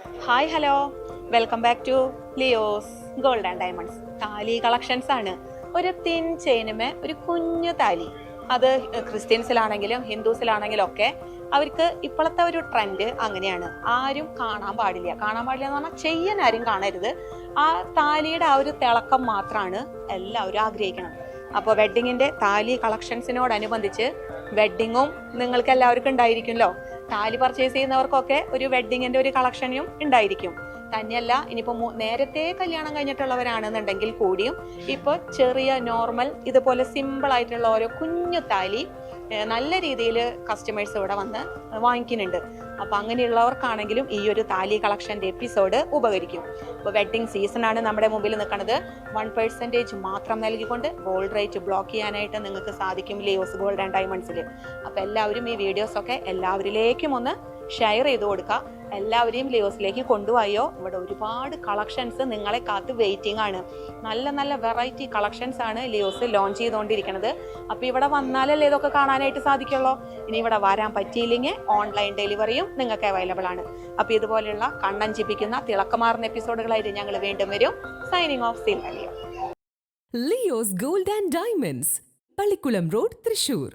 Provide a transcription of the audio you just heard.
Hi hello welcome back to Leo's gold and diamonds thali collections ആണ്. ഒരു thin ചെയിനുമേ ഒരു കുഞ്ഞു താലി. അത് ക്രിസ്ത്യൻസിലാണെങ്കിലും ഹിന്ദുസിലാണെങ്കിലും ഒക്കെ അവർക്ക് ഇപ്പോഴത്തെ ഒരു ട്രെൻഡ് അങ്ങനെയാണ്. ആരും കാണാൻ പാടില്ല. കാണാൻ പാടില്ല എന്ന് പറഞ്ഞാൽ ചെയ്യാൻ ആരും കാണരുത്. ആ താലിയുടെ ആ ഒരു തിളക്കം മാത്രമാണ് എല്ലാവരും ആഗ്രഹിക്കണം. അപ്പോൾ വെഡ്ഡിങ്ങിന്റെ താലി കളക്ഷൻസിനോടനുബന്ധിച്ച് വെഡ്ഡിങ്ങും നിങ്ങൾക്ക് എല്ലാവർക്കും ഉണ്ടായിരിക്കുമല്ലോ. താലി പർച്ചേസ് ചെയ്യുന്നവർക്കൊക്കെ ഒരു വെഡ്ഡിങ്ങിന്റെ ഒരു കളക്ഷനും ഉണ്ടായിരിക്കും. തന്നെയല്ല ഇനിയിപ്പോൾ നേരത്തെ കല്യാണം കഴിഞ്ഞിട്ടുള്ളവരാണെന്നുണ്ടെങ്കിൽ കൂടിയും ഇപ്പോൾ ചെറിയ നോർമൽ ഇതുപോലെ സിമ്പിൾ ആയിട്ടുള്ള ഓരോ കുഞ്ഞു താലി നല്ല രീതിയിൽ കസ്റ്റമേഴ്സ് ഇവിടെ വന്ന് വാങ്ങിക്കുന്നുണ്ട്. അപ്പോൾ അങ്ങനെയുള്ളവർക്കാണെങ്കിലും ഈ ഒരു താലി കളക്ഷന്റെ എപ്പിസോഡ് ഉപകരിക്കും. ഇപ്പോൾ സീസൺ ആണ് നമ്മുടെ മുമ്പിൽ നിൽക്കുന്നത് വൺ പെർസെന്റേജ് മാത്രം നൽകിക്കൊണ്ട് ഗോൾഡ് റേറ്റ് ബ്ലോക്ക് ചെയ്യാനായിട്ട് നിങ്ങൾക്ക് സാധിക്കും ലിയോസ് ഗോൾഡ് ആൻഡ് ഡയമണ്ട്സിൽ അപ്പോൾ എല്ലാവരും ഈ വീഡിയോസൊക്കെ എല്ലാവരിലേക്കും ഒന്ന് ഷെയർ ചെയ്ത് കൊടുക്കുക. എല്ലാവരെയും ലിയോസിലേക്ക് കൊണ്ടുപോയോ? ഇവിടെ ഒരുപാട് കളക്ഷൻസ് നിങ്ങളെ കാത്ത് വെയിറ്റിംഗ് ആണ്. നല്ല നല്ല വെറൈറ്റി കളക്ഷൻസ് ആണ് ലിയോസ് ലോഞ്ച് ചെയ്തുകൊണ്ടിരിക്കുന്നത് അപ്പോൾ ഇവിടെ വന്നാലല്ലേ ഇതൊക്കെ കാണാനായിട്ട് സാധിക്കുള്ളൂ? ഇനി ഇവിടെ വരാൻ പറ്റിയില്ലെങ്കിൽ ഓൺലൈൻ ഡെലിവറിയും നിങ്ങൾക്ക് അവൈലബിൾ ആണ്. അപ്പോൾ ഇതുപോലെയുള്ള കണ്ണഞ്ചിപ്പിക്കുന്ന തിളക്കമാർന്ന എപ്പിസോഡുകളായിട്ട് ഞങ്ങൾ വീണ്ടും വരും. Signing off seal Leo Leo's gold and diamonds Pallikkulam road Thrissur